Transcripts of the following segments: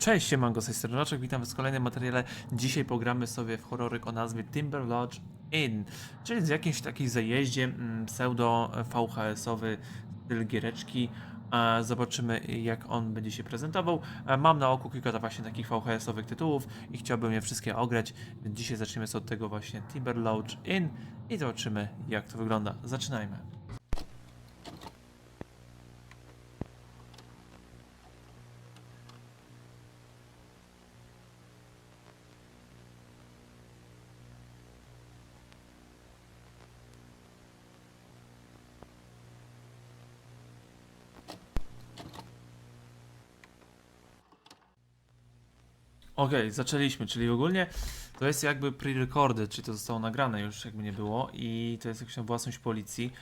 Cześć, siemanko, z tej strony witam was w kolejnym materiale. Dzisiaj pogramy sobie w horroryk o nazwie Timber Lodge Inn, czyli z jakimś takim zajeździe mm, pseudo VHS-owy styl giereczki. E, Zobaczymy jak on będzie się prezentował. E, Mam na oku kilka właśnie takich VHS-owych tytułów i chciałbym je wszystkie ograć, dzisiaj zaczniemy sobie od tego właśnie Timber Lodge Inn i zobaczymy jak to wygląda. Zaczynajmy. Okej, zaczęliśmy, czyli ogólnie to jest jakby pre-recordy, czyli to zostało nagrane już jakby nie było i to jest jakaś tam własność policji.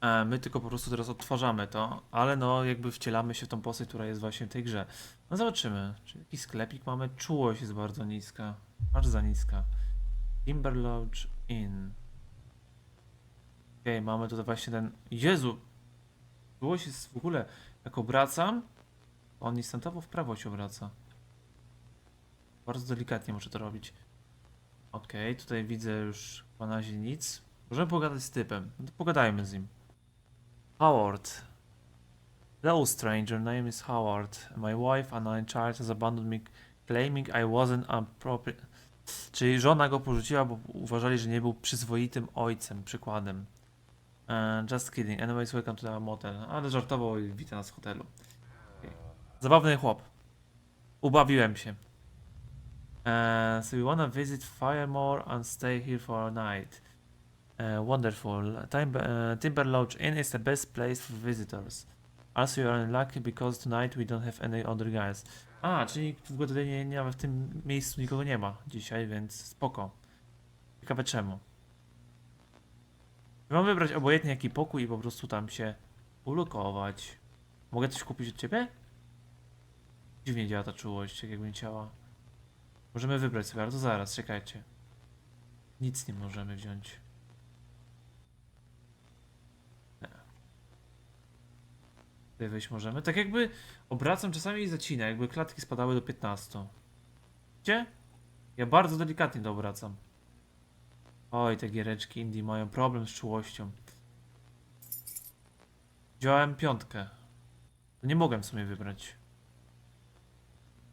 E, My tylko po prostu teraz odtwarzamy to, ale no jakby wcielamy się w tą postać, która jest właśnie w tej grze. No zobaczymy, czy sklepik mamy, czułość jest bardzo niska, aż za niska. Timber Lodge Inn. Okej, mamy tutaj właśnie ten, Jezu, czułość jest w ogóle, jak obracam, on instantowo w prawo się obraca. Bardzo delikatnie muszę to robić. Okej, tutaj widzę już na razie nic. Możemy pogadać z typem. No to pogadajmy z nim. Howard. Hello stranger, name is Howard. My wife and I child has abandoned me claiming I wasn't appropriate. Czyli żona go porzuciła, bo uważali, że nie był przyzwoitym ojcem, przykładem. Uh, just kidding. Anyways, welcome to the motel. Ale żartował i wita nas w hotelu. Okay. Zabawny chłop. Ubawiłem się. Uh, so we wanna visit Firemore and stay here for a night. Uh, wonderful. Time, uh, Timber Lodge Inn is the best place for visitors. Also, you are unlucky because tonight we don't have any other guys. A, czyli w ogóle tutaj nie, nie w tym miejscu nikogo nie ma dzisiaj, więc spoko. Ciekawe czemu. Mam wybrać obojętnie jaki pokój i po prostu tam się ulokować. Mogę coś kupić od ciebie? Dziwnie działa ta czułość, tak jakbym chciała. Możemy wybrać sobie, ale to zaraz, czekajcie. Nic nie możemy wziąć. Nie. Tutaj wejść możemy. Tak jakby obracam czasami i zacina, jakby klatki spadały do 15. Gdzie? Ja bardzo delikatnie to obracam. Oj, te giereczki indie mają problem z czułością. Wziąłem piątkę. Nie mogłem sobie wybrać.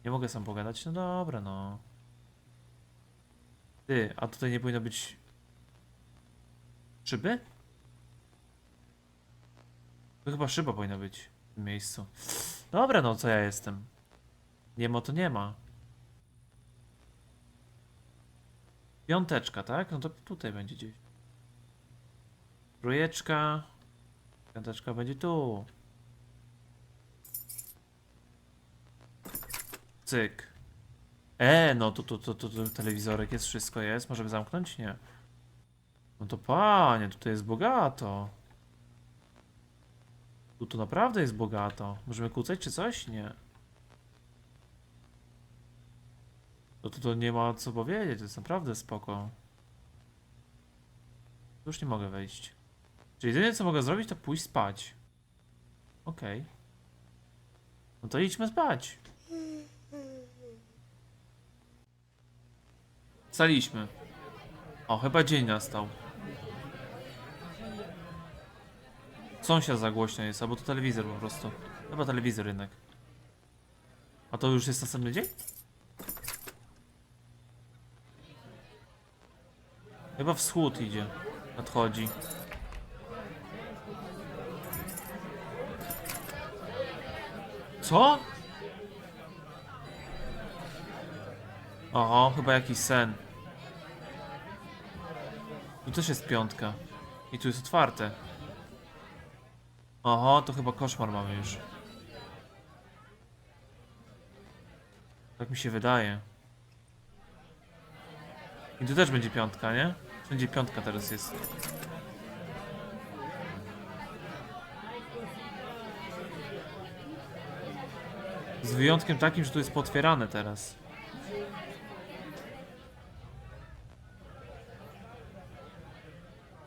Nie mogę sam pogadać? No dobra, no. Ty, a tutaj nie powinno być... Szyby? To chyba szyba powinna być w tym miejscu. Dobra, no co ja jestem? Nie ma, to nie ma. Piąteczka, tak? No to tutaj będzie gdzieś. Trójeczka. Piąteczka będzie tu. Cyk. E, no to, to, to, to, to telewizorek jest, wszystko jest. Możemy zamknąć? Nie. No to panie, tutaj jest bogato. Tu to naprawdę jest bogato. Możemy kłócać czy coś? Nie. No to, to nie ma co powiedzieć, to jest naprawdę spoko. Tu Już nie mogę wejść. Czyli jedyne co mogę zrobić to pójść spać. Okej. No to idźmy spać. Staliśmy. O, chyba dzień nastał. Sąsiad za głośno jest, albo to telewizor po prostu. Chyba telewizor jednak. A to już jest następny dzień? Chyba wschód idzie. Nadchodzi. Co? Oho, chyba jakiś sen. I też jest piątka. I tu jest otwarte. Oho, to chyba koszmar mamy już. Tak mi się wydaje. I tu też będzie piątka, nie? Wszędzie piątka teraz jest. Z wyjątkiem takim, że tu jest potwierane teraz.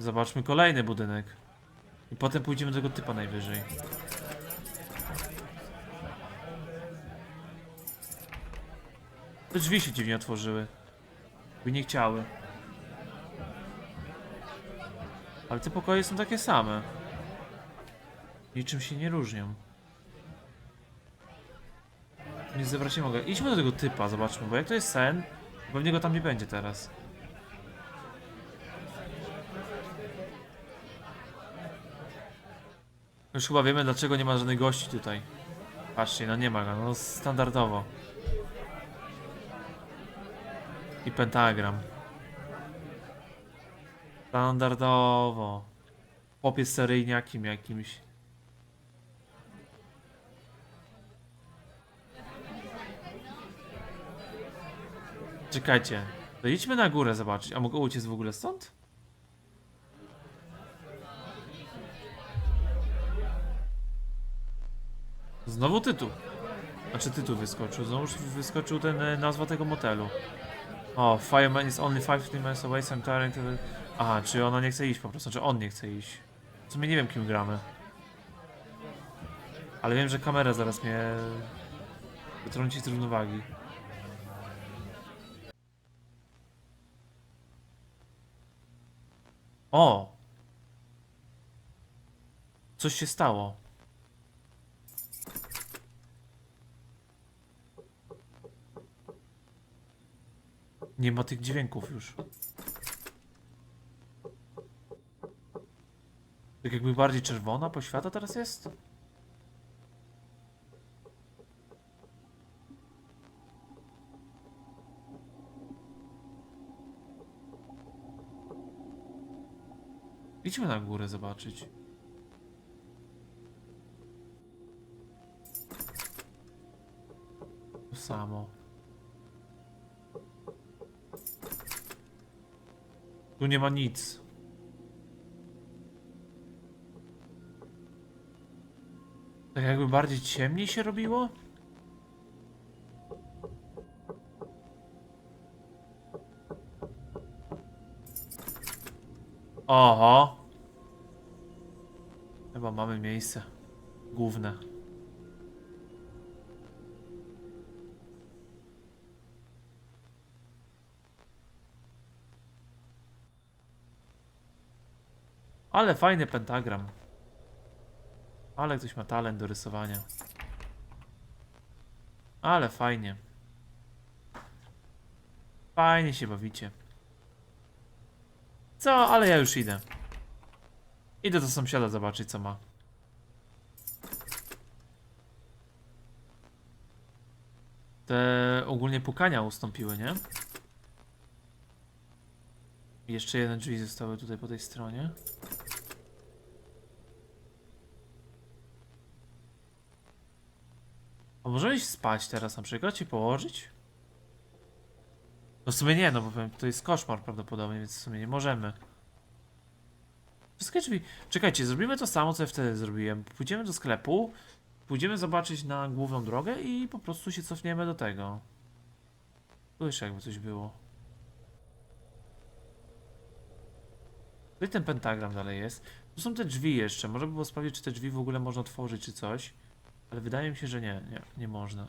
Zobaczmy kolejny budynek. I potem pójdziemy do tego typa najwyżej. Te drzwi się dziwnie otworzyły. By nie chciały. Ale te pokoje są takie same. Niczym się nie różnią. Nie zebrać nie mogę. Idźmy do tego typa, zobaczmy, bo jak to jest sen, pewnie go tam nie będzie teraz. Już chyba wiemy dlaczego nie ma żadnych gości tutaj. Patrzcie, no nie ma go, no standardowo. I pentagram. Standardowo. Chłopiec seryjniakiem jakimś. Czekajcie. To idźmy na górę zobaczyć. A mogę uciec w ogóle stąd? Znowu tytuł. Znaczy tytuł wyskoczył. Znowu wyskoczył ten e, nazwa tego motelu. O, Fireman is only 15 minutes away, so I'm to... Aha, czy ona nie chce iść po prostu, znaczy on nie chce iść. W sumie nie wiem kim gramy. Ale wiem, że kamera zaraz mnie wytrąci z równowagi. O! Coś się stało. Nie ma tych dźwięków już. Tak jakby bardziej czerwona poświata teraz jest? Idźmy na górę zobaczyć. To samo. Tu nie ma nic. Tak jakby bardziej ciemniej się robiło? Oho. Chyba mamy miejsce główne. Ale fajny pentagram. Ale ktoś ma talent do rysowania. Ale fajnie. Fajnie się bawicie. Co? Ale ja już idę. Idę do sąsiada zobaczyć co ma. Te ogólnie pukania ustąpiły, nie? Jeszcze jedne drzwi zostały tutaj po tej stronie. Możemy spać teraz na przykład i położyć? No w sumie nie, no bo to jest koszmar prawdopodobnie, więc w sumie nie możemy. Wszystkie drzwi... Czekajcie, zrobimy to samo, co ja wtedy zrobiłem. Pójdziemy do sklepu, pójdziemy zobaczyć na główną drogę i po prostu się cofniemy do tego. Tu jeszcze jakby coś było. Tutaj ten pentagram dalej jest. Tu są te drzwi jeszcze. Może by było sprawdzić, czy te drzwi w ogóle można otworzyć, czy coś. Ale wydaje mi się, że nie, nie, nie można.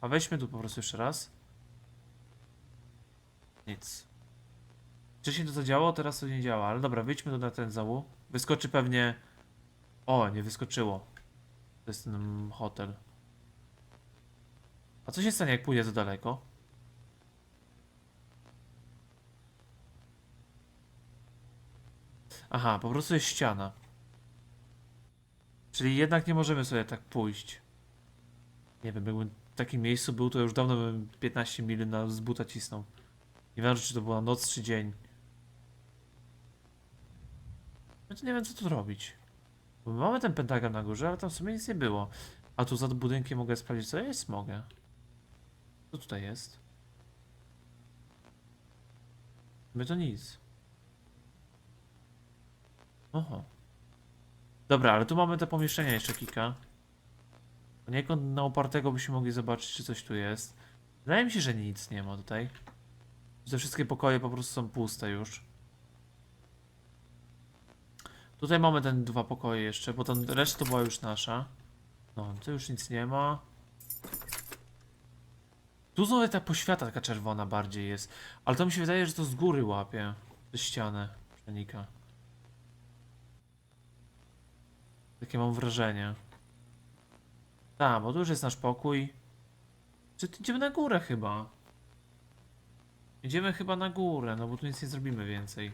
A weźmy tu po prostu jeszcze raz. Nic. Wcześniej to zadziałało, teraz to nie działa. Ale dobra, wyjdźmy tu na ten załóg. Wyskoczy pewnie... O, nie wyskoczyło. To jest ten hotel. A co się stanie, jak pójdę za daleko? Aha, po prostu jest ściana. Czyli jednak nie możemy sobie tak pójść. Nie wiem, jakbym w takim miejscu był, to już dawno bym 15 mil na z buta cisnął. Nie wiem, czy to była noc czy dzień. To nie wiem, co tu robić. Bo my mamy ten pentagram na górze, ale tam w sumie nic nie było. A tu za budynkiem mogę sprawdzić, co jest? Mogę. Co tutaj jest? My to nic. Oho. Dobra, ale tu mamy te pomieszczenia jeszcze kilka. Poniekąd na upartego byśmy mogli zobaczyć, czy coś tu jest. Wydaje mi się, że nic nie ma tutaj. Te wszystkie pokoje po prostu są puste już. Tutaj mamy ten dwa pokoje jeszcze, bo ten reszta to była już nasza. No, tu już nic nie ma. Tu znowu ta poświata taka czerwona bardziej jest. Ale to mi się wydaje, że to z góry łapie. Ze ściany przenika. Takie mam wrażenie. Tak, bo tu już jest nasz pokój. Czy idziemy na górę chyba? Idziemy chyba na górę, no bo tu nic nie zrobimy więcej.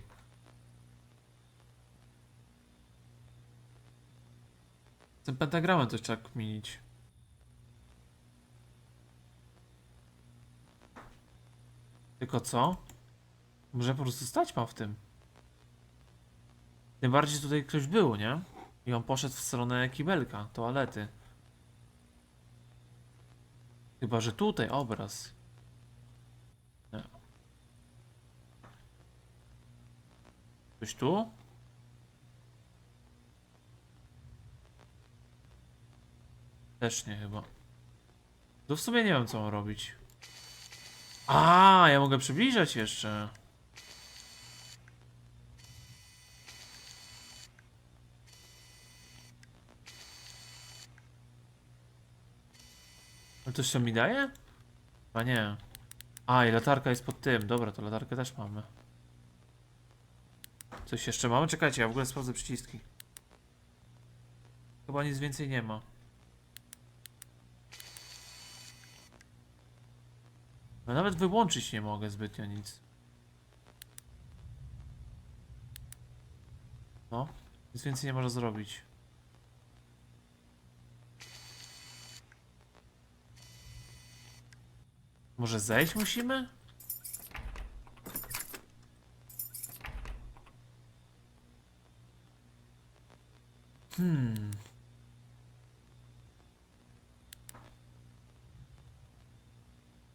Z tym pentagramem to trzeba kminić. Tylko co? Może po prostu stać ma w tym. Tym bardziej tutaj ktoś był, nie? I on poszedł w stronę kibelka, toalety. Chyba, że tutaj obraz. Nie. Coś tu? Też nie chyba. To w sumie nie wiem co mam robić. A, ja mogę przybliżać jeszcze. Ale to się mi daje? A nie. A, i latarka jest pod tym. Dobra, to latarkę też mamy. Coś jeszcze mamy? Czekajcie, ja w ogóle sprawdzę przyciski. Chyba nic więcej nie ma. No nawet wyłączyć nie mogę zbytnio nic. No, nic więcej nie można zrobić. Może zejść musimy? Hmm.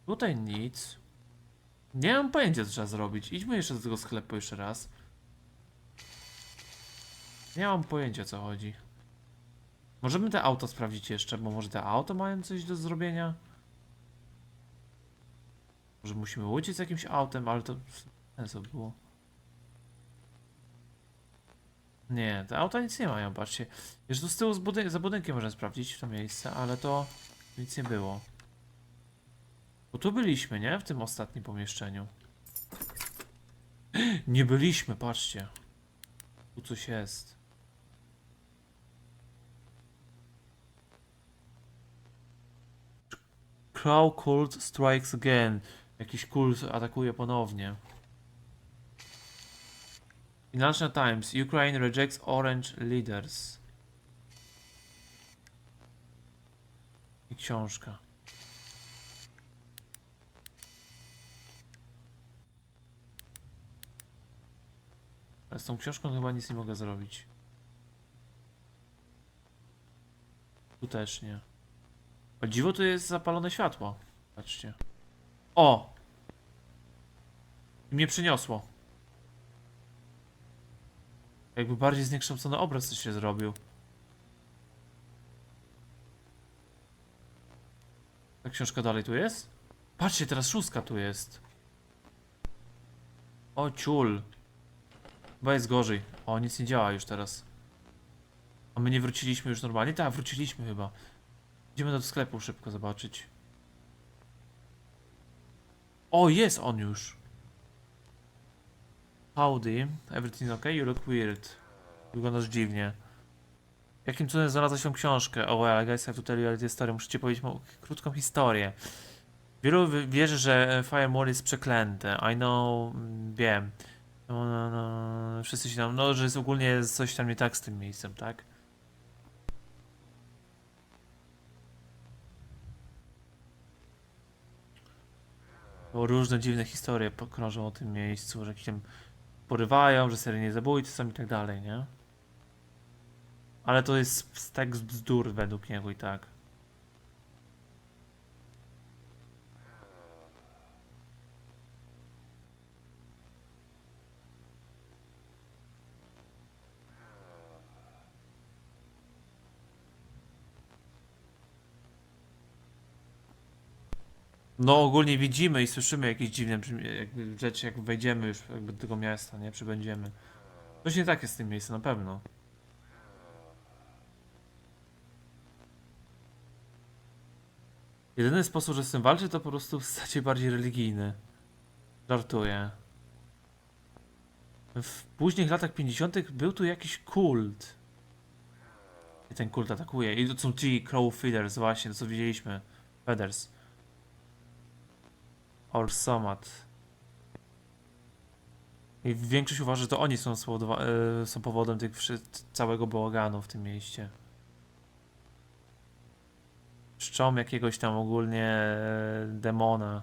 Tutaj nic. Nie mam pojęcia co trzeba zrobić. Idźmy jeszcze do tego sklepu jeszcze raz. Nie mam pojęcia co chodzi. Możemy te auto sprawdzić jeszcze, bo może te auto mają coś do zrobienia? Może musimy uciec jakimś autem, ale to sensu było. Nie, te auta nic nie mają, patrzcie. Jeszcze tu z tyłu z za budynkiem możemy sprawdzić to miejsce, ale to nic nie było. Bo tu byliśmy, nie? W tym ostatnim pomieszczeniu. Nie byliśmy, patrzcie. Tu coś jest. Crow Cult strikes again. Jakiś kult atakuje ponownie. Financial Times. Ukraine rejects Orange leaders. I książka. Ale z tą książką chyba nic nie mogę zrobić. Tu też nie. O dziwo, tu jest zapalone światło. Patrzcie. O! Mnie przyniosło. Jakby bardziej zniekształcony obraz coś się zrobił. Ta książka dalej tu jest? Patrzcie, teraz szóstka tu jest. O, ciul. Chyba jest gorzej. O, nic nie działa już teraz. A my nie wróciliśmy już normalnie? Tak, wróciliśmy chyba. Idziemy do sklepu szybko zobaczyć. O, jest on już. Howdy, everything okay? You look weird. Wyglądasz dziwnie. Jakim cudem znalazła się książkę? Oh well, I guess I have to tell you a story. Muszę ci powiedzieć krótką historię. Wielu wierzy, że Firemore jest przeklęte. I know, mm, wiem. No, no, no, wszyscy się tam, no, że jest ogólnie coś tam nie tak z tym miejscem, tak? Bo różne dziwne historie krążą o tym miejscu, że jakieś tam porywają, że seryjni zabójcy są i tak dalej, nie? Ale to jest tekst bzdur według niego i tak. No ogólnie widzimy i słyszymy jakieś dziwne rzeczy, jak wejdziemy już jakby do tego miasta, nie? Przybędziemy. Coś nie tak jest z tym miejscem, na pewno. Jedyny sposób, że z tym walczy, to po prostu się bardziej religijny. Żartuję. W późnych latach 50. był tu jakiś kult. I ten kult atakuje. I to są ci Crow Feeders, właśnie, to co widzieliśmy. Feathers. Or Somat. I większość uważa, że to oni są, e, są powodem tych całego bałaganu w tym mieście. Czczą jakiegoś tam ogólnie e, demona.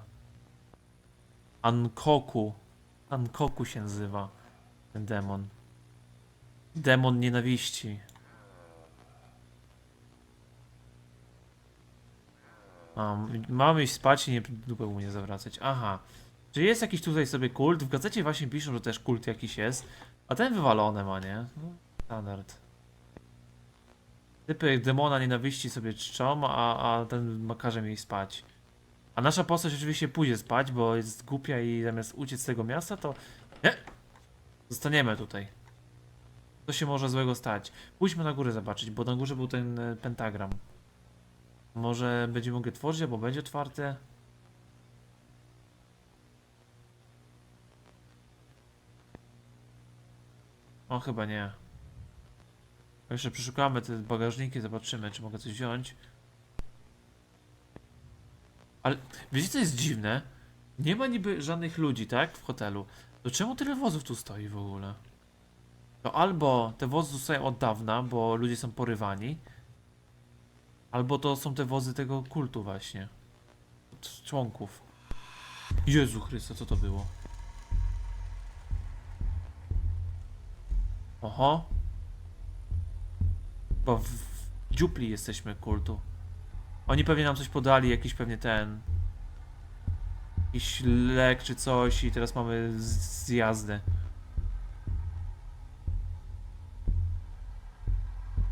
Ankoku. Ankoku się nazywa ten demon. Demon nienawiści. Mam, mam iść spać i nie dupę mu nie zawracać. Aha. Czy jest jakiś tutaj sobie kult? W gazecie właśnie piszą, że też kult jakiś jest. A ten wywalone ma, nie? No, standard. Typy demona nienawiści sobie czczą, a, a ten ma każe mi spać. A nasza postać oczywiście pójdzie spać, bo jest głupia i zamiast uciec z tego miasta, to... Nie! Zostaniemy tutaj. Co się może złego stać? Pójdźmy na górę zobaczyć, bo na górze był ten e, pentagram. Może będziemy mogli tworzyć, albo będzie otwarte. O, chyba nie. Jeszcze przeszukamy te bagażniki, zobaczymy, czy mogę coś wziąć. Ale wiecie, co jest dziwne? Nie ma niby żadnych ludzi, tak? W hotelu. To czemu tyle wozów tu stoi w ogóle? To albo te wozy tu stoją od dawna, bo ludzie są porywani. Albo to są te wozy tego kultu właśnie. Od członków. Jezu Chryste, co to było? Oho. Bo w, dziupli jesteśmy kultu. Oni pewnie nam coś podali, jakiś pewnie ten... Jakiś lek czy coś i teraz mamy z- zjazdy.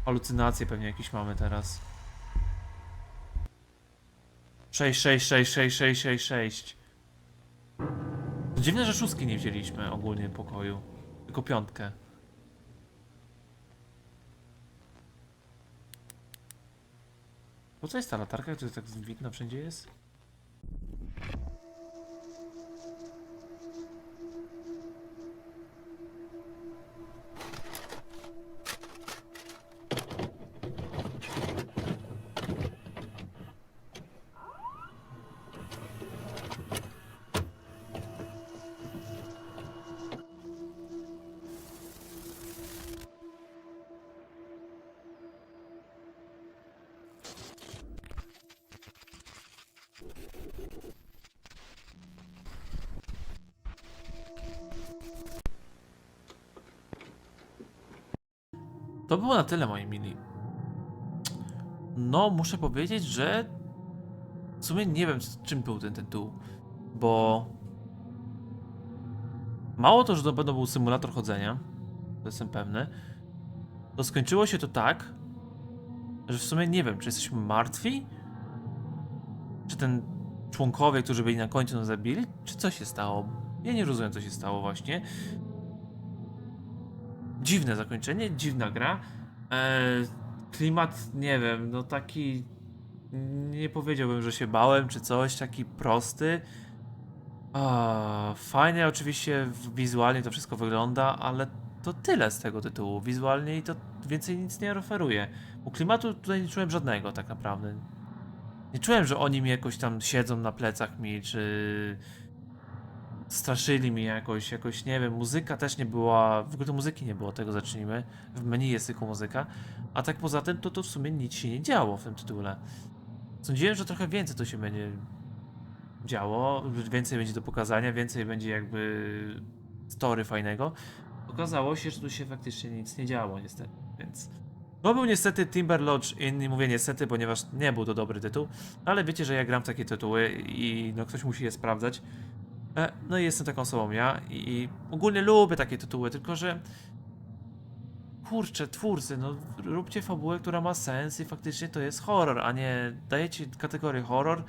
Halucynacje pewnie jakieś mamy teraz. 6, 6, 6, 6, 6, 6, 6. Dziwne, że szóstki nie wzięliśmy ogólnie pokoju. Tylko piątkę. Po co jest ta latarka, która tak widna wszędzie jest? To było na tyle, moi mili. No, muszę powiedzieć, że w sumie nie wiem, czym był ten tytuł, bo mało to, że to będą był symulator chodzenia, to jestem pewny, to skończyło się to tak, że w sumie nie wiem, czy jesteśmy martwi, czy ten członkowie, którzy byli na końcu nas zabili, czy co się stało? Ja nie rozumiem, co się stało właśnie. Dziwne zakończenie, dziwna gra. Eee, klimat, nie wiem, no taki. Nie powiedziałbym, że się bałem czy coś, taki prosty. A, fajnie, oczywiście wizualnie to wszystko wygląda, ale to tyle z tego tytułu. Wizualnie i to więcej nic nie oferuje. Bo klimatu tutaj nie czułem żadnego, tak naprawdę. Nie czułem, że oni mi jakoś tam siedzą na plecach mi, czy straszyli mi jakoś, jakoś nie wiem, muzyka też nie była, w ogóle muzyki nie było, tego zacznijmy, w menu jest tylko muzyka, a tak poza tym to, to w sumie nic się nie działo w tym tytule. Sądziłem, że trochę więcej to się będzie działo, więcej będzie do pokazania, więcej będzie jakby story fajnego. Okazało się, że tu się faktycznie nic nie działo niestety, więc... To był niestety Timber Lodge Inn i mówię niestety, ponieważ nie był to dobry tytuł, ale wiecie, że ja gram w takie tytuły i no ktoś musi je sprawdzać. E, No i jestem taką osobą ja i, i ogólnie lubię takie tytuły, tylko że kurczę, twórcy, no róbcie fabułę, która ma sens i faktycznie to jest horror, a nie dajecie kategorię horror,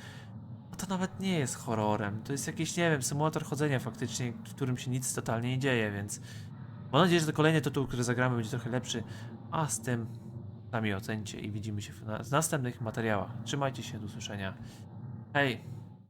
a to nawet nie jest horrorem, to jest jakiś, nie wiem, symulator chodzenia faktycznie, w którym się nic totalnie nie dzieje, więc mam nadzieję, że kolejny tytuł, który zagramy będzie trochę lepszy, a z tym sami ocencie i widzimy się w na- następnych materiałach. Trzymajcie się, do usłyszenia. Hej,